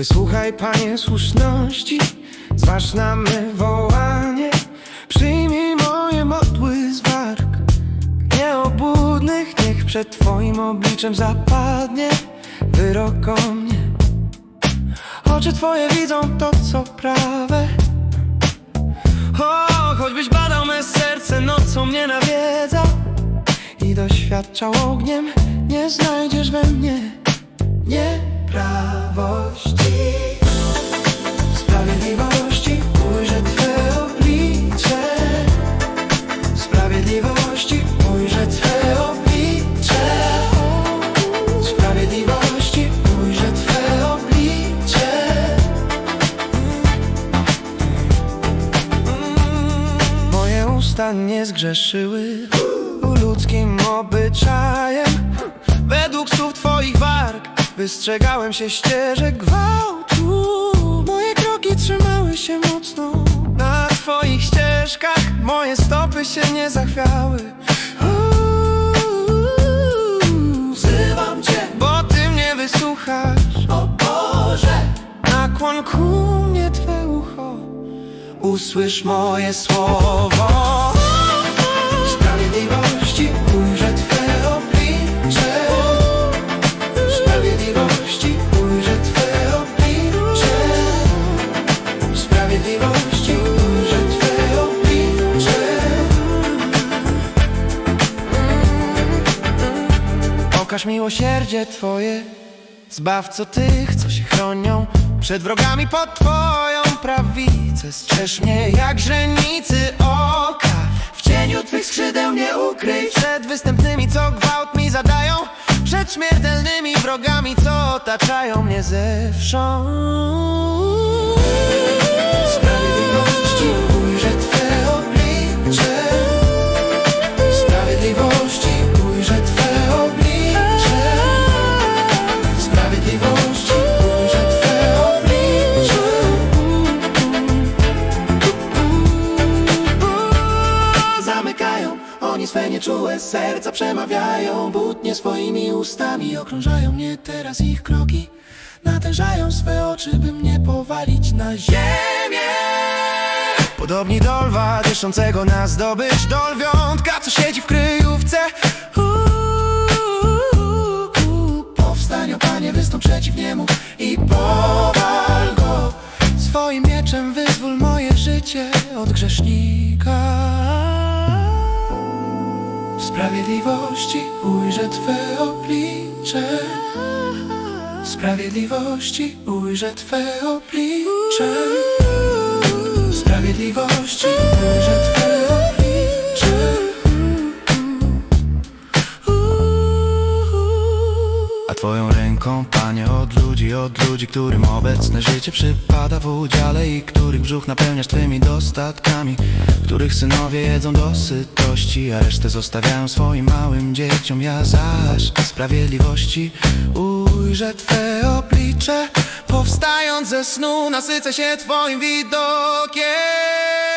Wysłuchaj, panie słuszności, zważ na me wołanie. Przyjmij moje modły z warg nieobudnych, niech przed twoim obliczem zapadnie wyrok o mnie. Oczy twoje widzą to, co prawe. O, choćbyś badał me serce, nocą mnie nawiedzał i doświadczał ogniem, nie znajdziesz we mnie nieprawości. Nie zgrzeszyły ludzkim obyczajem. Według słów twoich warg Wystrzegałem się ścieżek gwałtu. Moje kroki trzymały się mocno Na twoich ścieżkach. Moje stopy się nie zachwiały. Wzywam cię, bo ty mnie wysłuchasz. O Boże! Nakłon ku mnie twe ucho Usłysz moje słowo. Sprawiedliwości ujrzę Twe oblicze. Sprawiedliwości ujrzę Twe oblicze. Sprawiedliwości ujrzę Twe oblicze. Okaż miłosierdzie Twoje. Zbawco tych, co się chronią. Przed wrogami pod Twoją prawicę. Strzeż mnie jak źrenicy oka. W cieniu Twych skrzydeł mnie ukryj. Przed występnymi, co gwałt mi zadają. Przed śmiertelnymi wrogami, co otaczają mnie zewsząd Zamykają oni swe nieczułe serca Przemawiają butnie swoimi ustami Okrążają mnie teraz ich kroki. Natężają swe oczy, by mnie powalić na ziemię. Podobni do lwa dyszącego na zdobycz Do lwiątka, co siedzi w kryjówce. O Panie, wystąp przeciw niemu I powal go. Swoim mieczem wyzwól moje życie od grzesznika sprawiedliwości ujrzę Twe oblicze. Sprawiedliwości ujrzę Twe oblicze. Sprawiedliwości ujrzę Twe oblicze. A ręką, Panie, od ludzi, od ludzi, którym obecne życie przypada w udziale i których brzuch napełniasz Twymi dostatkami, których synowie jedzą do sytości, a resztę zostawiają swoim małym dzieciom. Ja zaś sprawiedliwości ujrzę Twe oblicze, powstając ze snu, nasycę się Twoim widokiem.